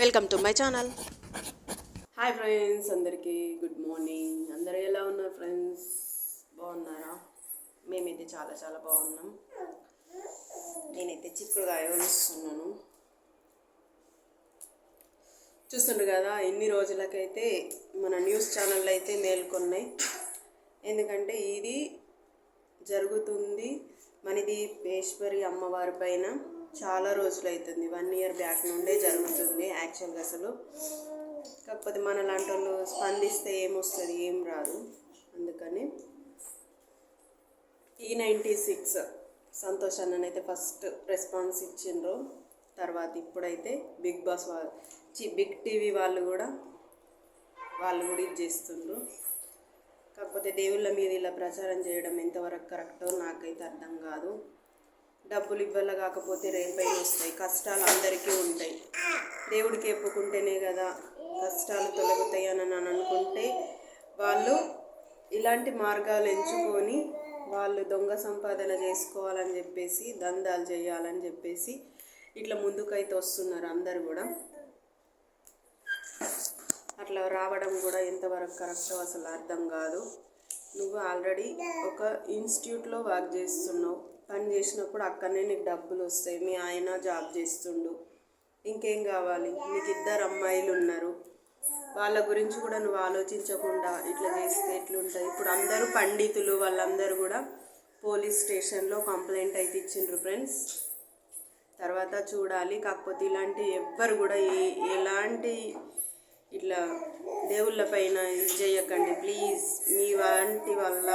Welcome to my channel. Hi friends అందరికీ good morning అందరూ ఎలా ఉన్నారు ఫ్రెండ్స్ బాగున్నారా? మేమైతే చాలా చాలా బాగున్నాం. నేనైతే చిక్కుడుగాయ వస్తున్నాను చూస్తుండ్రు కదా ఎన్ని రోజులకైతే మన న్యూస్ ఛానళ్ళు అయితే మేల్కొన్నాయి. ఎందుకంటే ఇది జరుగుతుంది మనది పేశ్వరి అమ్మవారి పైన. చాలా రోజులు అవుతుంది వన్ ఇయర్ బ్యాక్ నుండే జరుగుతుంది యాక్చువల్గా అసలు. కాకపోతే మన లాంటి వాళ్ళు స్పందిస్తే ఏమొస్తుంది ఏం రాదు. అందుకని ఈ నైంటీ సిక్స్ సంతోష్ అన్ననైతే ఫస్ట్ రెస్పాన్స్ ఇచ్చిండ్రు. తర్వాత ఇప్పుడైతే బిగ్ బాస్ వాళ్ళు చి బిగ్ టీవీ వాళ్ళు కూడా వాళ్ళు కూడా ఇది చేస్తుండ్రు. కాకపోతే దేవుళ్ళ మీద ఇలా ప్రచారం చేయడం ఎంతవరకు కరెక్టో నాకైతే అర్థం కాదు. డబ్బులు ఇవ్వాల కాకపోతే రేపైన వస్తాయి. కష్టాలు అందరికీ ఉంటాయి. దేవుడికి ఎప్పుకుంటేనే కదా కష్టాలు తొలగుతాయి అని అని అనుకుంటే వాళ్ళు ఇలాంటి మార్గాలు ఎంచుకొని వాళ్ళు దొంగ సంపాదన చేసుకోవాలని చెప్పేసి దందాలు చేయాలని చెప్పేసి ఇట్లా ముందుకైతే వస్తున్నారు అందరు కూడా. అట్లా రావడం కూడా ఎంతవరకు కరెక్టో అసలు అర్థం కాదు. నువ్వు ఆల్రెడీ ఒక ఇన్స్టిట్యూట్లో వర్క్ చేస్తున్నావు. పని చేసినప్పుడు అక్కడనే నీకు డబ్బులు వస్తాయి. మీ ఆయన జాబ్ చేస్తుండు. ఇంకేం కావాలి? నీకు ఇద్దరు అమ్మాయిలు ఉన్నారు. వాళ్ళ గురించి కూడా నువ్వు ఆలోచించకుండా ఇట్లా చేస్తే ఎట్లుంటుంది? ఇప్పుడు అందరూ పండితులు వాళ్ళందరూ కూడా పోలీస్ స్టేషన్లో కంప్లైంట్ అయితే ఇచ్చిండ్రు ఫ్రెండ్స్. తర్వాత చూడాలి. కాకపోతే ఇలాంటి ఎవ్వరు కూడా ఎలాంటి ఇట్లా దేవుళ్ళ పైన ఇది చేయకండి ప్లీజ్ మీ వంటి వల్ల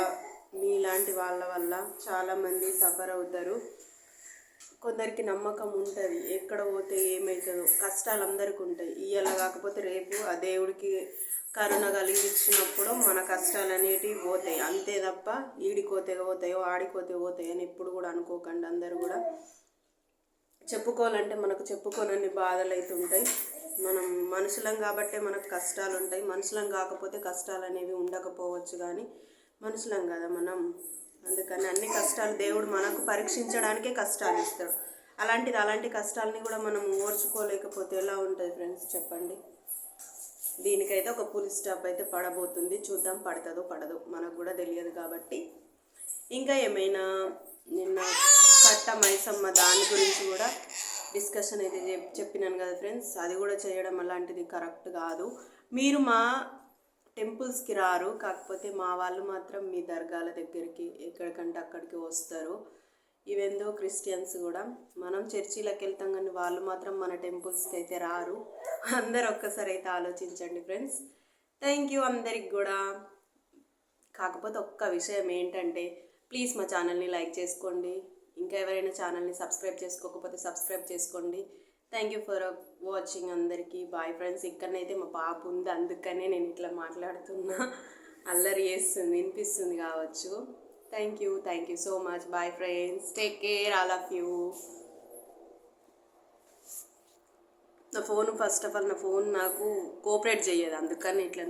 మీలాంటి వాళ్ళ వల్ల చాలామంది సఫర్ అవుతారు. కొందరికి నమ్మకం ఉంటుంది. ఎక్కడ పోతే ఏమవుతుందో కష్టాలు అందరికీ ఉంటాయి. ఇవాళ కాకపోతే రేపు ఆ దేవుడికి కరుణ కలిగించినప్పుడు మన కష్టాలు అనేటివి పోతాయి. అంతే తప్ప ఈడికోతే పోతాయో ఆడికోతే పోతాయో అని ఎప్పుడు కూడా అనుకోకండి అందరు కూడా. చెప్పుకోవాలంటే మనకు చెప్పుకోనన్ని బాధలు అవుతుంటాయి మనం మనుషులం కాబట్టే మనకు కష్టాలు ఉంటాయి మనుషులం కాకపోతే కష్టాలు అనేవి ఉండకపోవచ్చు కానీ మనుషులం కదా మనం. అందుకని అన్ని కష్టాలు దేవుడు మనకు పరీక్షించడానికే కష్టాలు ఇస్తాడు. అలాంటిది అలాంటి కష్టాలని కూడా మనం ఓర్చుకోలేకపోతే ఎలా ఉంటుంది ఫ్రెండ్స్ చెప్పండి? దీనికైతే ఒక పులి స్టాప్ అయితే పడబోతుంది. చూద్దాం పడుతుందో పడదు మనకు కూడా తెలియదు కాబట్టి. ఇంకా ఏమైనా నిన్న కట్ట మైసమ్మ దాని గురించి కూడా డిస్కషన్ అయితే చెప్పినాను కదా ఫ్రెండ్స్ అది కూడా చేయడం అలాంటిది కరెక్ట్ కాదు. మీరు మా టెంపుల్స్కి రారు. కాకపోతే మా వాళ్ళు మాత్రం మీ దర్గాల దగ్గరికి ఎక్కడికంటే అక్కడికి వస్తారు. ఇవెందో క్రిస్టియన్స్ కూడా. మనం చర్చిలకు వెళ్తాం కానీ వాళ్ళు మాత్రం మన టెంపుల్స్కి అయితే రారు. అందరు ఒక్కసారి అయితే ఆలోచించండి ఫ్రెండ్స్ థ్యాంక్ యూ అందరికి కూడా. కాకపోతే ఒక్క విషయం ఏంటంటే ప్లీజ్ మా ఛానల్ని లైక్ చేసుకోండి. ఇంకా ఎవరైనా ఛానల్ని సబ్స్క్రైబ్ చేసుకోకపోతే సబ్స్క్రైబ్ చేసుకోండి. థ్యాంక్ యూ ఫర్ వాచింగ్ అందరికీ. బాయ్ ఫ్రెండ్స్ ఇక్కడనైతే మా పాప ఉంది. అందుకనే నేను ఇట్లా మాట్లాడుతున్నా. అల్లరి చేస్తుంది. వినిపిస్తుంది కావచ్చు. Thank you thank you so much bye friends take care all of you నా ఫోన్ ఫస్ట్ ఆఫ్ ఆల్ నా ఫోన్ నాకు కోఆపరేట్ చేయదు. అందుకని ఇట్లా